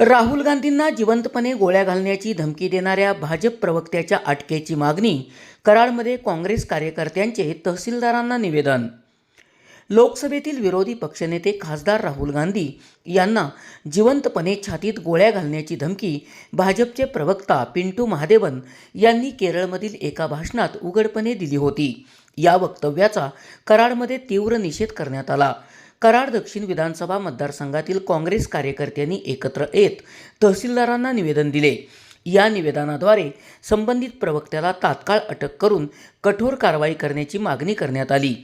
राहुल गांधींना जिवंतपणे गोळ्या घालण्याची धमकी देणाऱ्या भाजप प्रवक्त्याच्या अटकेची मागणी कराडमध्ये काँग्रेस कार्यकर्त्यांचे तहसीलदारांना निवेदन. लोकसभेतील विरोधी पक्षनेते खासदार राहुल गांधी यांना जिवंतपणे छातीत गोळ्या घालण्याची धमकी भाजपचे प्रवक्ता पिंटू महादेवन यांनी केरळमधील एका भाषणात उघडपणे दिली होती. या वक्तव्याचा कराडमध्ये तीव्र निषेध करण्यात आला. कराड दक्षिण विधानसभा मतदारसंघातील काँग्रेस कार्यकर्त्यांनी एकत्र येत तहसीलदारांना निवेदन दिले. या निवेदनाद्वारे संबंधित प्रवक्त्याला तात्काळ अटक करून कठोर कारवाई करण्याची मागणी करण्यात आली.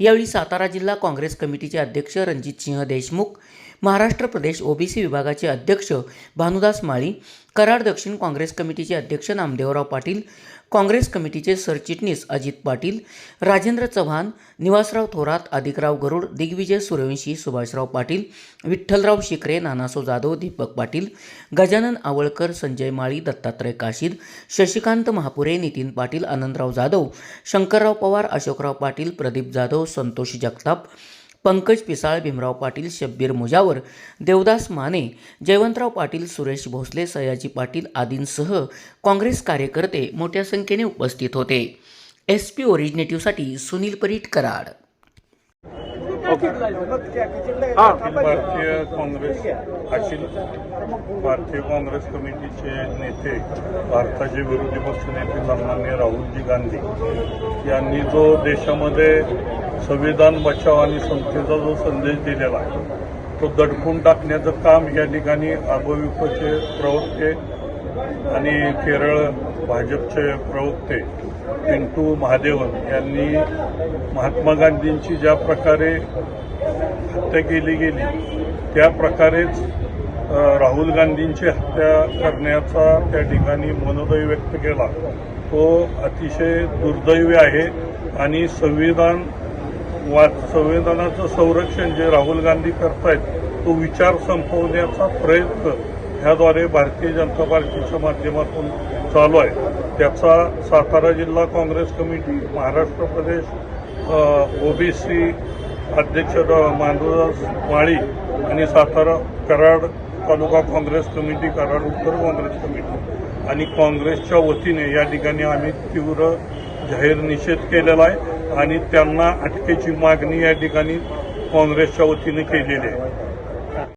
यावेळी सातारा जिल्हा काँग्रेस कमिटीचे अध्यक्ष रणजितसिंह देशमुख महाराष्ट्र प्रदेश ओबीसी विभागाचे अध्यक्ष भानुदास माळी कराड दक्षिण काँग्रेस कमिटीचे अध्यक्ष नामदेवराव पाटील काँग्रेस कमिटीचे सरचिटणीस अजित पाटील राजेंद्र चव्हाण निवासराव थोरात अधिकराव गरुड दिग्विजय सूर्यवंशी सुभाषराव पाटील विठ्ठलराव शिकरे नानासो जाधव दीपक पाटील गजानन आवळकर संजय माळी दत्तात्रय काशीद शशिकांत महापुरे नितीन पाटील आनंदराव जाधव शंकरराव पवार अशोकराव पाटील प्रदीप जाधव संतोष जगताप पंकज पिसाळ भीमराव पाटील शब्बीर मुजावर देवदास माने जयवंतराव पाटील सुरेश भोसले सयाजी पाटील आदींसह काँग्रेस कार्यकर्ते मोठ्या संख्येने उपस्थित होते. एस पी ओरिजिनेटिव्हसाठी सुनील परीट कराड. ओके. हा भारतीय काँग्रेस अखिल भारतीय काँग्रेस कमिटीचे नेते भारताचे विरोधी पक्षनेते सन्मान्य राहुलजी गांधी यांनी जो देशामध्ये संविधान बचाव आणि संस्थेचा जो संदेश दिलेला आहे तो दडपून टाकण्याचं काम या ठिकाणी अभविपचे प्रवक्ते आणि केरळ भाजपचे प्रवक्ते पिंटू महादेवन यांनी महात्मा गांधींची ज्या प्रकारे हत्या केली गेली त्या प्रकारेच राहुल गांधींची हत्या करण्याचा त्या ठिकाणी मनोदय व्यक्त केला. तो अतिशय दुर्दैवी आहे आणि संविधान वा संविधानाचं संरक्षण जे राहुल गांधी करतायत तो विचार संपवण्याचा प्रयत्न ह्याद्वारे भारतीय जनता पार्टीच्या माध्यमातून चालू आहे त्याचा सातारा जिल्हा काँग्रेस कमिटी महाराष्ट्र प्रदेश ओबीसी अध्यक्ष डॉ. माळी आणि सातारा कराड तालुका काँग्रेस कमिटी कराड उत्तर काँग्रेस कमिटी आणि काँग्रेसच्या वतीने या ठिकाणी आम्ही तीव्र जाहीर निषेध केलेला आहे आणि त्यांना अटकेची मागणी या ठिकाणी काँग्रेसच्या वतीने केलेली आहे.